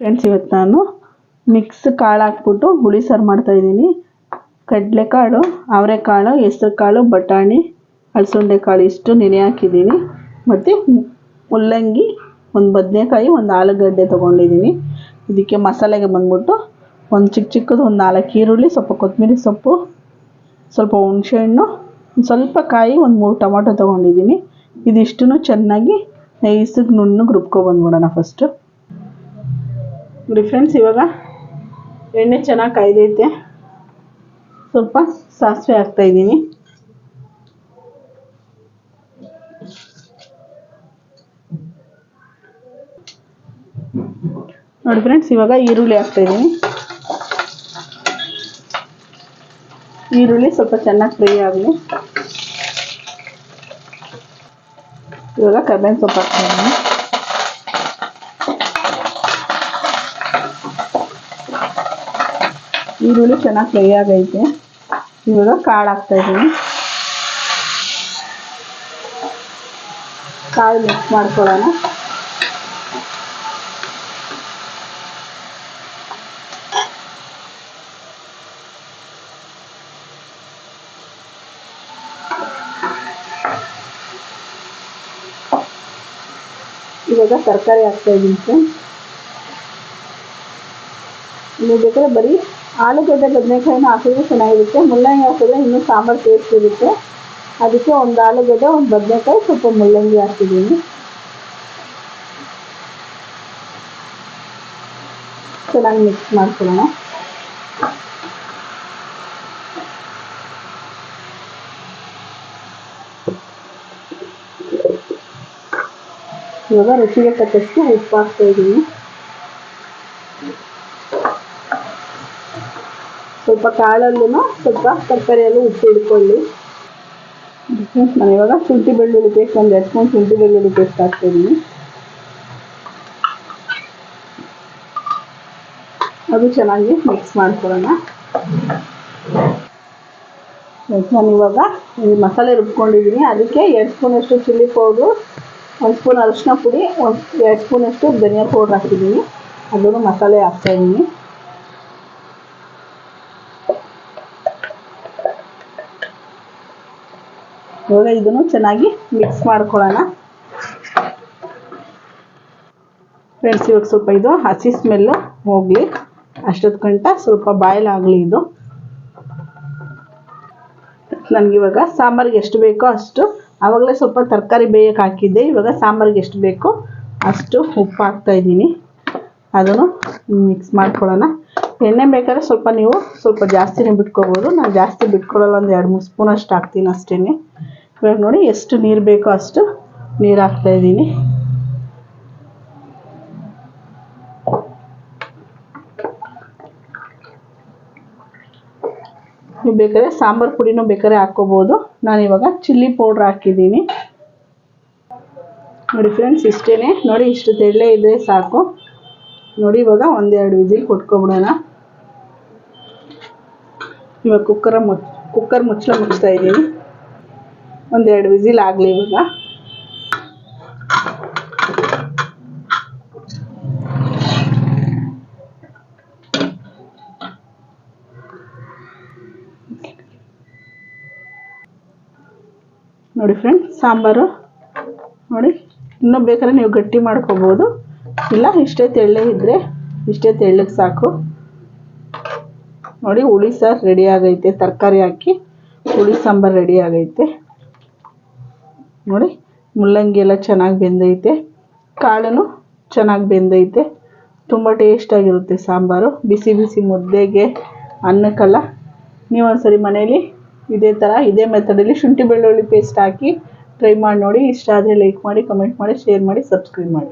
Friends ಇವತ್ತು ನಾನು mix ಕಾಳು ಹಾಕ್ಬಿಟ್ಟು ಹುಳಿ ಸಾರು ಮಾಡ್ತಾಯಿದ್ದೀನಿ ಕಡಲೆಕಾಳು, ಅವರೆಕಾಳು ಹೆಸ್ರು ಕಾಳು ಬಟಾಣಿ ಅಲಸಂದೆ ಕಾಳು ಇಷ್ಟು ನೆನೆ ಹಾಕಿದ್ದೀನಿ. ಮತ್ತು ಮುಲ್ಲಂಗಿ, ಒಂದು ಬದನೆಕಾಯಿ, ಒಂದು ಆಲೂಗಡ್ಡೆ ತೊಗೊಂಡಿದ್ದೀನಿ. ಇದಕ್ಕೆ ಮಸಾಲೆಗೆ ಬಂದ್ಬಿಟ್ಟು ಒಂದು ಚಿಕ್ಕ ಚಿಕ್ಕದು ಒಂದು ನಾಲ್ಕು ಈರುಳ್ಳಿ, ಸ್ವಲ್ಪ ಕೊತ್ತಂಬರಿ ಸೊಪ್ಪು, ಸ್ವಲ್ಪ ಹುಣಸೆಹಣ್ಣು ಸ್ವಲ್ಪ ಕಾಯಿ, ಒಂದು ಮೂರು ಟೊಮೊಟೊ ತೊಗೊಂಡಿದ್ದೀನಿ. ಇದಿಷ್ಟು ಚೆನ್ನಾಗಿ ನೈಸಿಗೆ ನುಣ್ಣಗೆ ರುಬ್ಕೊಬಂದ್ಬಿಡೋಣ ಫಸ್ಟು ನೋಡಿ ಫ್ರೆಂಡ್ಸ್ ಇವಾಗ ಎಣ್ಣೆ ಚೆನ್ನಾಗಿ ಕಾಯ್ದೈತೆ. ಸ್ವಲ್ಪ ಸಾಸಿವೆ ಹಾಕ್ತಾಯಿದ್ದೀನಿ ನೋಡಿ ಫ್ರೆಂಡ್ಸ್ ಇವಾಗ ಈರುಳ್ಳಿ ಹಾಕ್ತಾಯಿದ್ದೀನಿ ಈರುಳ್ಳಿ ಸ್ವಲ್ಪ ಚೆನ್ನಾಗಿ ಫ್ರೈ ಆಗಲಿ. ಇವಾಗ ಕರ್ಬೇವಿನ ಸೊಪ್ಪು ಹಾಕ್ತಾಯಿದ್ದೀನಿ ಈರುಳ್ಳಿ ಚೆನ್ನಾಗಿ ಫ್ರೈ ಆಗೈತೆ. ಇವಾಗ ಕಾಳು ಹಾಕ್ತಾಯಿದ್ದೀನಿ ಕಾಳು ಮಿಕ್ಸ್ ಮಾಡ್ಕೊಳ್ಳೋಣ. ಇವಾಗ ತರಕಾರಿ ಹಾಕ್ತಾಯಿದ್ದೀನಿ ಸರ್ ನೀವು ಬೇಕಾದ್ರೆ ಬರೀ ಆಲೂಗಡ್ಡೆ ಬದನೆಕಾಯಿನ ಹಾಕಿದ್ರೆ ಚೆನ್ನಾಗಿರುತ್ತೆ, ಮುಲ್ಲಂಗಿ ಹಾಕಿದ್ರೆ ಇನ್ನೂ ಸಾಂಬಾರು ಟೇಸ್ಟ್ ಇರುತ್ತೆ ಅದಕ್ಕೆ ಒಂದು ಆಲೂಗಡ್ಡೆ ಒಂದು ಬದನೆಕಾಯಿ, ಸ್ವಲ್ಪ ಮುಲ್ಲಂಗಿ ಹಾಕಿದ್ದೀನಿ ಚೆನ್ನಾಗಿ ಮಿಕ್ಸ್ ಮಾಡ್ಕೊಳ್ಳೋಣ. ಇವಾಗ ರುಚಿಗೆ ತಕ್ಕಷ್ಟು ಉಪ್ಪು ಹಾಕ್ತಾ ಇದ್ದೀನಿ. ಸ್ವಲ್ಪ ಕಾಳಲ್ಲೂ ಸ್ವಲ್ಪ ತರಕಾರಿಯಲ್ಲೂ ಉಪ್ಪು ಹಿಡ್ಕೊಳ್ಳಿ ನಾನು ಇವಾಗ ಶುಂಠಿ ಬೆಳ್ಳುಳ್ಳಿ ಪೇಸ್ಟ್ ಒಂದು ಎರಡು ಸ್ಪೂನ್ ಶುಂಠಿ ಬೆಳ್ಳುಳ್ಳಿ ಪೇಸ್ಟ್ ಹಾಕ್ತಾಯಿದ್ದೀನಿ ಅದು ಚೆನ್ನಾಗಿ ಮಿಕ್ಸ್ ಮಾಡ್ಕೊಳ್ಳೋಣ. ನಾನು ಇವಾಗ ಮಸಾಲೆ ರುಬ್ಕೊಂಡಿದ್ದೀನಿ. ಅದಕ್ಕೆ ಎರಡು ಸ್ಪೂನಷ್ಟು ಚಿಲ್ಲಿ ಪೌಡ್ರು ಒಂದು ಸ್ಪೂನ್ ಅರಿಶಿನ ಪುಡಿ, ಒಂದು, ಎರಡು ಸ್ಪೂನಷ್ಟು ಧನಿಯಾ ಪೌಡ್ರ್ ಹಾಕಿದ್ದೀನಿ. ಅದನ್ನು ಮಸಾಲೆ ಹಾಕ್ತಾಯಿದ್ದೀನಿ ಇವಾಗ ಇದನ್ನು ಚೆನ್ನಾಗಿ ಮಿಕ್ಸ್ ಮಾಡ್ಕೊಳ್ಳೋಣ. ಫ್ರೆಂಡ್ಸ್ ಇವಾಗ ಸ್ವಲ್ಪ ಇದು ಹಸಿ ಸ್ಮೆಲ್ಲು ಹೋಗಲಿ. ಅಷ್ಟೊತ್ತು ಗಂಟ ಸ್ವಲ್ಪ ಬಾಯ್ಲ್ ಆಗಲಿ ಇದು ನನಗಿವಾಗ ಸಾಂಬಾರಿಗೆ ಎಷ್ಟು ಬೇಕೋ ಅಷ್ಟು, ಆವಾಗಲೇ ಸ್ವಲ್ಪ ತರಕಾರಿ ಬೇಯಕ್ಕೆ ಹಾಕಿದ್ದೆ. ಇವಾಗ ಸಾಂಬಾರಿಗೆ ಎಷ್ಟು ಬೇಕೋ ಅಷ್ಟು ಉಪ್ಪು ಹಾಕ್ತಾಯಿದ್ದೀನಿ ಅದನ್ನು ಮಿಕ್ಸ್ ಮಾಡ್ಕೊಳ್ಳೋಣ. ಎಣ್ಣೆ ಬೇಕಾದ್ರೆ ಸ್ವಲ್ಪ ನೀವು ಸ್ವಲ್ಪ ಜಾಸ್ತಿನೇ ಬಿಟ್ಕೋಬೋದು. ನಾನು ಜಾಸ್ತಿ ಬಿಟ್ಕೊಳ್ಳಲ್ಲ ಒಂದು ಎರಡು ಮೂರು ಸ್ಪೂನ್ ಅಷ್ಟು ಹಾಕ್ತೀನಿ ಅಷ್ಟೇ ಇವಾಗ ನೋಡಿ ಎಷ್ಟು ನೀರು ಬೇಕೋ ಅಷ್ಟು ನೀರು ಹಾಕ್ತಾಯಿದ್ದೀನಿ ನೀವು ಬೇಕಾದ್ರೆ ಸಾಂಬಾರು ಪುಡಿನೂ ಬೇಕಾದ್ರೆ ಹಾಕ್ಕೋಬೋದು. ನಾನಿವಾಗ ಚಿಲ್ಲಿ ಪೌಡ್ರ್ ಹಾಕಿದ್ದೀನಿ. ನೋಡಿ ಫ್ರೆಂಡ್ಸ್ ಇಷ್ಟೇ ನೋಡಿ ಇಷ್ಟು ತೆಳ್ಳೆ ಇದೆ, ಸಾಕು. ನೋಡಿ ಇವಾಗ ಒಂದೆರಡು ವಿಸಿಲ್ ಕೊಟ್ಕೊಬಿಡೋಣ. ಇವಾಗ ಕುಕ್ಕರ ಮುಚ್ ಕುಕ್ಕರ್ ಮುಚ್ಚಳ ಮುಚ್ತಾ ಇದ್ದೀನಿ. ಒಂದೆರಡು ವಿಸಿಲ್ ಆಗಲಿ ಇವಾಗ. ನೋಡಿ ಫ್ರೆಂಡ್ ಸಾಂಬಾರು. ನೋಡಿ, ಇನ್ನೂ ಬೇಕಾದ್ರೆ ನೀವು ಗಟ್ಟಿ ಮಾಡ್ಕೋಬೋದು. ಇಲ್ಲ, ಇಷ್ಟೇ ತೆಳ್ಳೆ ಇದ್ದರೆ ಇಷ್ಟೇ ತೆಳ್ಳಗೆ ಸಾಕು. ನೋಡಿ, ಹುಳಿ ಸಾರು ರೆಡಿ ಆಗೈತೆ, ತರಕಾರಿ ಹಾಕಿ. ಹುಳಿ, ಸಾಂಬಾರು ರೆಡಿ ಆಗೈತೆ. ನೋಡಿ ಮೂಲಂಗಿ ಎಲ್ಲ ಚೆನ್ನಾಗಿ ಬೆಂದೈತೆ. ಕಾಳು ಚೆನ್ನಾಗಿ ಬೆಂದೈತೆ. ತುಂಬ ಟೇಸ್ಟಾಗಿರುತ್ತೆ ಸಾಂಬಾರು. ಬಿಸಿ ಬಿಸಿ ಮುದ್ದೆಗೆ ಅನ್ನಕ್ಕೆಲ್ಲ. ನೀವು ಒಂದ್ಸರಿ ಮನೇಲಿ ಇದೇ ಥರ ಇದೇ ಮೆಥಡಲ್ಲಿ ಶುಂಠಿ ಬೆಳ್ಳುಳ್ಳಿ ಪೇಸ್ಟ್ ಹಾಕಿ ಟ್ರೈ ಮಾಡಿ ನೋಡಿ. ಇಷ್ಟ ಆದರೆ ಲೈಕ್ ಮಾಡಿ ಕಮೆಂಟ್ ಮಾಡಿ ಶೇರ್ ಮಾಡಿ ಸಬ್ಸ್ಕ್ರೈಬ್ ಮಾಡಿ.